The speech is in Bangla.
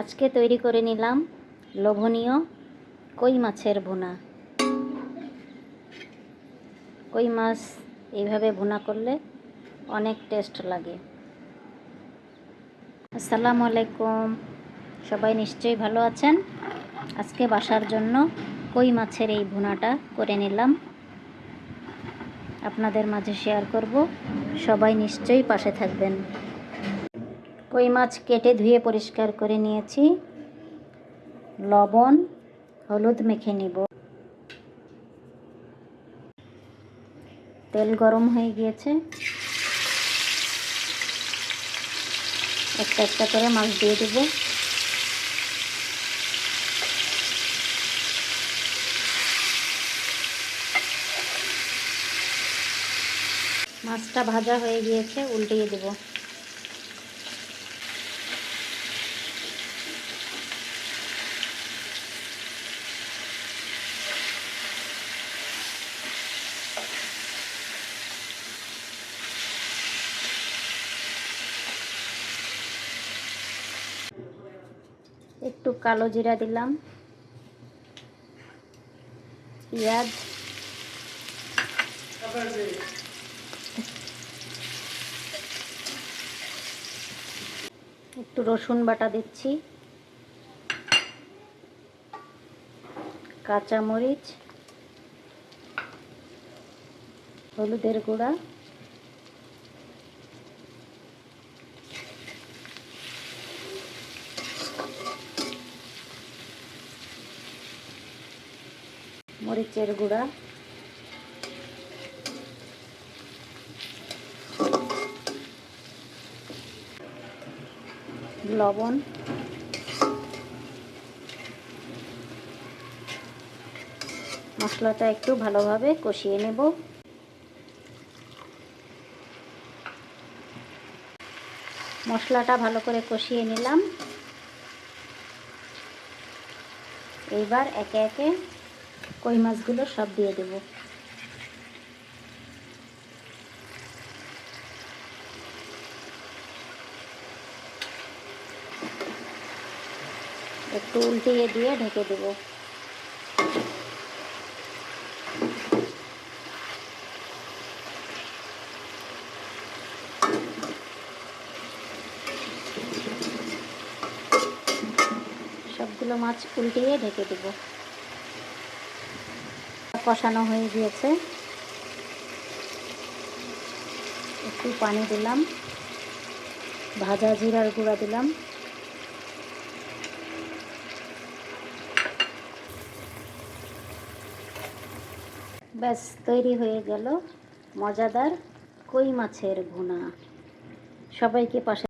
আজকে তৈরি করে নিলাম লোভনীয় কই মাছের ভুনা। কই মাছ এইভাবে ভুনা করলে অনেক টেস্ট লাগে। আসসালামু আলাইকুম। সবাই নিশ্চয়ই ভালো আছেন? আজকে বাসার জন্য কই মাছের এই ভুনাটা করে নিলাম। আপনাদের মাঝে শেয়ার করব। সবাই নিশ্চয়ই পাশে থাকবেন। কই মাছ কেটে ধুয়ে পরিষ্কার করে নিয়েছি। লবণ, হলুদ মেখে নিব। তেল গরম হয়ে গিয়েছে। একটা একটা করে মাছ দিয়ে দেবো। মাছটা ভাজা হয়ে গিয়েছে, উল্টিয়ে দেবো। একটু কালো জিরা দিলাম। পেঁয়াজ। একটু রসুন বাটা দিচ্ছি। কাঁচামরিচ। হলুদের গুঁড়া। মরিচের গুঁড়া। লবণ। মশলাটা একটু ভালোভাবে কষিয়ে নেব। মশলাটা ভালো করে কষিয়ে নিলাম। এইবার একে একে কই মাছগুলো সব দিয়ে দেব। একটু উল্টিয়ে দিয়ে ঢেকে দেব। সবগুলো মাছ উল্টিয়ে ঢেকে দেবো। কষানো হয়ে গিয়েছে। একটু পানি দিলাম। ভাজা জিরার গুঁড়া দিলাম। ব্যাস, তৈরি হয়ে গেল মজাদার কই মাছের ভুনা। সবাইকে পাশে